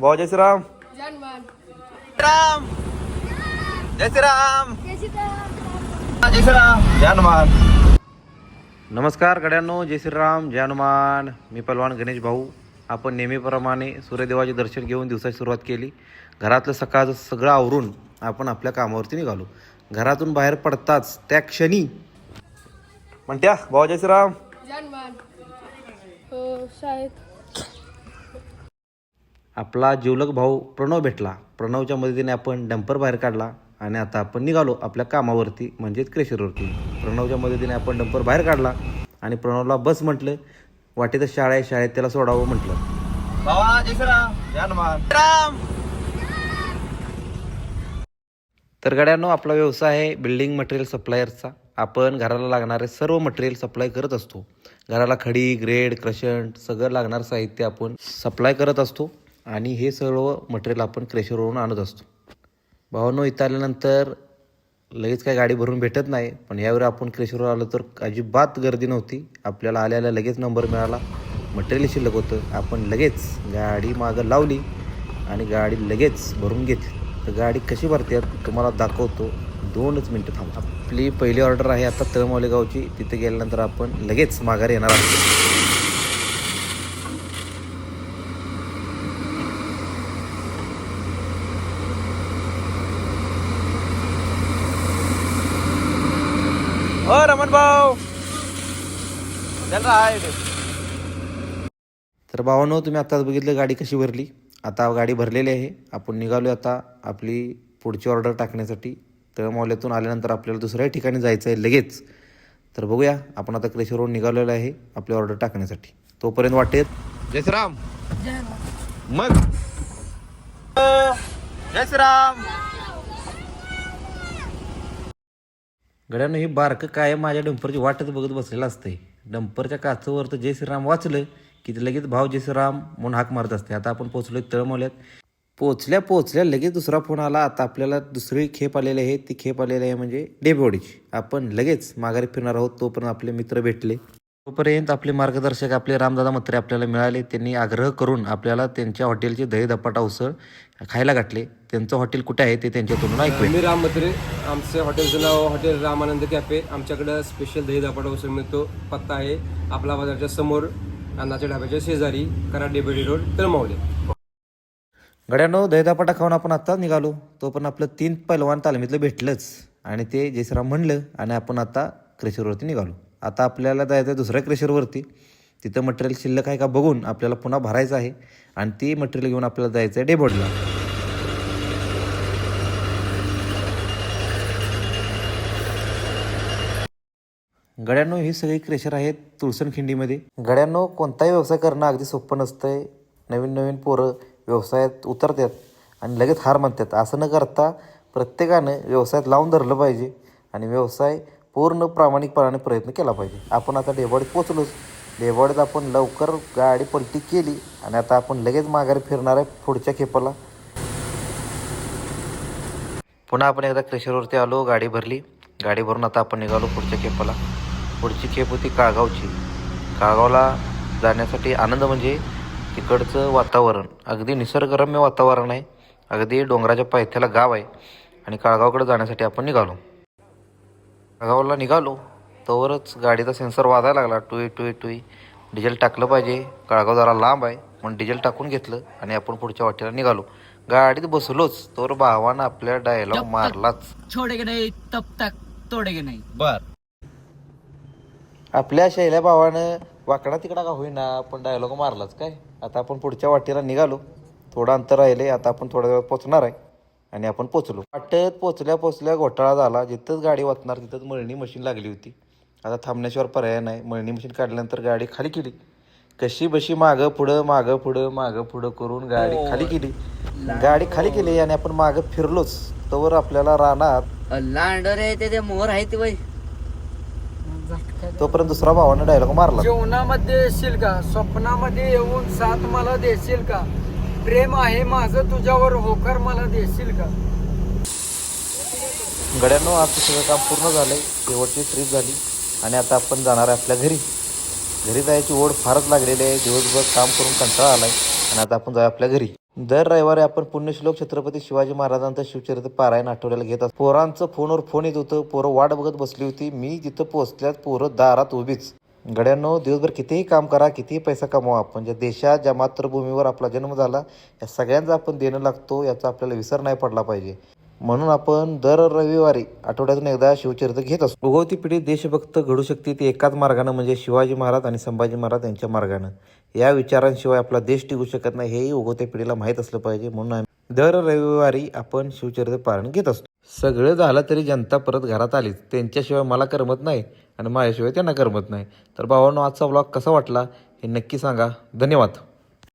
भाऊ जय श्रीराम. जानमान राम. जय श्रीराम. जय सीताराम जय श्रीराम. जय हनुमान. नमस्कार गड्यांनो जय श्रीराम जय हनुमान. मी पलवान गणेश भाऊ. आपण नेहमीप्रमाणे सूर्यदेवाचे दर्शन घेऊन दिवसाची सुरुवात केली. घरातलं सकाळचं सगळं आवरून आपण आपल्या कामावरती निघालो. घरातून बाहेर पडताच त्या क्षणी म्हणत्या भाऊ जय श्रीराम. जानमान हो शाळेत. आपला जिवलक भाऊ प्रणव भेटला. प्रणवच्या मदतीने आपण डंपर बाहेर काढला आणि आता आपण निघालो आपल्या कामावरती म्हणजेच क्रेशरवरती प्रणवच्या मदतीने आपण डंपर बाहेर काढला आणि प्रणवला बस म्हटलं वाटेतच शाळा आहे शाळेत त्याला सोडावं म्हटलं. तर गड्यांनो आपला व्यवसाय आहे बिल्डिंग मटेरियल सप्लायरचा. आपण घराला लागणारे सर्व मटेरियल सप्लाय करत असतो. घराला खडी ग्रेड क्रशंट सगळं लागणारं साहित्य आपण सप्लाय करत असतो. आणि हे सर्व मटेरियल आपण क्रेशरवरून आणत असतो. भावानो इथं आल्यानंतर लगेच काय गाडी भरून भेटत नाही पण यावेळी आपण क्रेशरवर आलो तर अजिबात गर्दी नव्हती. आपल्याला आल्याला लगेच नंबर मिळाला. मटेरियल शिल्लक होतं. आपण लगेच गाडी मागं लावली आणि गाडी लगेच भरून घेतली. तर गाडी कशी भरते तुम्हाला दाखवतो. दोनच मिनटं थांबा. आपली पहिली ऑर्डर आहे आता तळमौली गावची. तिथे गेल्यानंतर आपण लगेच माघारी येणार आहोत. हो रमण भाऊ. तर भावानो तुम्ही आताच बघितलं गाडी कशी भरली. आता गाडी भरलेली आहे. आपण निघालो आता आपली पुढची ऑर्डर टाकण्यासाठी. तळमौल्यातून आल्यानंतर आपल्याला दुसऱ्या ठिकाणी जायचं आहे लगेच. तर बघूया आपण आता क्रेशरवरून निघालेलो आहे आपली ऑर्डर टाकण्यासाठी. तोपर्यंत वाटेत. जय श्रीराम. मग. जय श्रीराम. गड्यानं हे बारकं काय माझ्या डंपरची वाटच बघत बसलेलं असते डंपरच्या काचवर तर जय श्रीराम वाचलं की ते लगेच भाव जय श्रीराम म्हणून हाक मारत असते आता आपण पोचलोय तळमवल्यात पोचल्या पोचल्या लगेच दुसरा फोन आला. आता आपल्याला दुसरी खेप आलेली आहे. ती खेप आलेली आहे म्हणजे डेबेवाडीची आपण लगेच माघारी फिरणार आहोत. तोपर्यंत आपले मित्र भेटले. तोपर्यंत आपले मार्गदर्शक आपले रामदादा म्हात्रे आपल्याला मिळाले. त्यांनी आग्रह करून आपल्याला त्यांच्या हॉटेलचे दही धपाटा उसळ खायला घातले. त्यांचं हॉटेल कुठे आहे ते त्यांच्या तोंडून ऐकूया. मी राम मत्रे आमचं हॉटेलचं नाव हॉटेल रामानंद कॅफे. आमच्याकडं स्पेशल दही दापाटा उसळ मिळतो. पत्ता आहे आपला बाजारच्या समोर अन्नाच्या ढाब्याच्या शेजारी कराड डेबेडी रोड तळमावले. गड्यानो दहीदापाटा खाऊन आपण आत्ताच निघालो. तो पण आपलं तीन पैलवान तालमीतलं भेटलंच. आणि ते जयश्राम म्हणलं आणि आपण आता क्रेशरवरती निघालो. आता आपल्याला जायचं आहे दुसऱ्या क्रेशरवरती तिथं मटेरियल शिल्लक आहे का बघून आपल्याला पुन्हा भरायचं आहे. आणि ती मटेरियल घेऊन आपल्याला जायचं आहे डेबोडला गड्यांनो ही सगळी क्रेशर आहेत तुळसणखिंडीमध्ये गड्यांनो कोणताही व्यवसाय करणं अगदी सोपं नसतंय. नवीन नवीन पोरं व्यवसायात उतरतात आणि लगेच हार मानतात. असं न करता प्रत्येकानं व्यवसायात लावून धरलं पाहिजे. आणि व्यवसाय पूर्ण प्रामाणिकपणाने प्रयत्न केला पाहिजे. आपण आता डेबवाडीत पोचलोच. डेबवाडीत आपण लवकर गाडी पलटी केली आणि आता आपण लगेच माघारी फिरणार आहे पुढच्या खेपाला. पुन्हा आपण एकदा क्रेशरवरती आलो गाडी भरली. गाडी भरून आता आपण निघालो पुढच्या खेपाला. पुढची खेप होती काळगावची काळगावला जाण्यासाठी आनंद म्हणजे तिकडचं वातावरण. अगदी निसर्गरम्य वातावरण आहे. अगदी डोंगराच्या पायथ्याला गाव आहे. आणि काळगावकडे जाण्यासाठी आपण निघालो. काळगावला निघालो. तोवरच गाडीचा सेन्सर वाजायला लागला. टुई टुई टुई. डिझेल टाकलं पाहिजे. काळगाव जरा लांब आहे. म्हणून डिझेल टाकून घेतलं आणि आपण पुढच्या वाटेला निघालो. गाडीत बसलोच. तोवर भावानं आपल्या डायलॉग मारलाच. छोड़ेगे नहीं? तब तक तोड़ेगे नहीं? बर. आपल्या शैल्या भावानं वाकडा तिकडा का होईना पण डायलॉग मारलाच. काय? आता आपण पुढच्या वाटेला निघालो. थोडं अंतर राहिले आता आपण थोड्या वेळात पोचणार आहे. आणि आपण पोचलो वाटेत पोचल्या पोचल्या घोटाळा झाला. जिथंच गाडी वाचणार तिथंच मळणी मशीन लागली होती. आता थांबण्याशिवाय पर्याय नाही. मळणी मशीन काढल्यानंतर गाडी खाली केली. कशी बशी मागं पुढं मागं पुढं मागं पुढं करून गाडी खाली केली. गाडी खाली केली आणि आपण मागं फिरलोच. तवर आपल्याला रानात लांडर आहे ते ते मोर आहे ते बाई. तोपर्यंत दुसरा भावानं डायलॉग मारला. जीवनामध्ये येशील का? स्वप्नामध्ये येऊन साथ मला देशील का? प्रेम आहे माझं तुझ्यावर होकर मला देशील का? गड्यांनो आज सगळं काम पूर्ण झालंय. शेवटची ट्रिप झाली. आणि आता आपण जाणार आहे आपल्या घरी. घरी जायची ओढ फारच लागलेली आहे. दिवसभर काम करून कंटाळा आलाय. आणि आता आपण जाऊया आपल्या घरी. दर रविवारी आपण पुण्यश्लोक छत्रपती शिवाजी महाराजांचं शिवचरित्र पारायण आठवड्याला घेत असतो. पोरांचं फोनवर फोन येत होतं. पोरं वाट बघत बसली होती. मी तिथं पोहोचल्यात. पोरं दारात उभीच. गड्यांनो दिवसभर कितीही काम करा कितीही पैसा कमवा म्हणजे ज्या देशात ज्या मातृभूमीवर आपला जन्म झाला या सगळ्यांचा आपण देणं लागतो याचा आपल्याला विसर नाही पडला पाहिजे. म्हणून आपण दर रविवारी आठवड्यातून एकदा शिवचरित्र घेत असतो. उगवती पिढी देशभक्त घडू शकते ती एकाच मार्गानं म्हणजे शिवाजी महाराज आणि संभाजी महाराज यांच्या मार्गानं. या विचारांशिवाय आपला देश टिकू शकत नाही हेही उगवत्या पिढीला माहीत असलं पाहिजे म्हणून दर रविवारी आपण शिवचरित्र पारण घेत असतो. सगळं झालं तरी जनता परत घरात आलीच त्यांच्याशिवाय मला करमत नाही आणि माझ्याशिवाय त्यांना करमत नाही. तर भावांनो आजचा ब्लॉग कसा वाटला हे नक्की सांगा. धन्यवाद.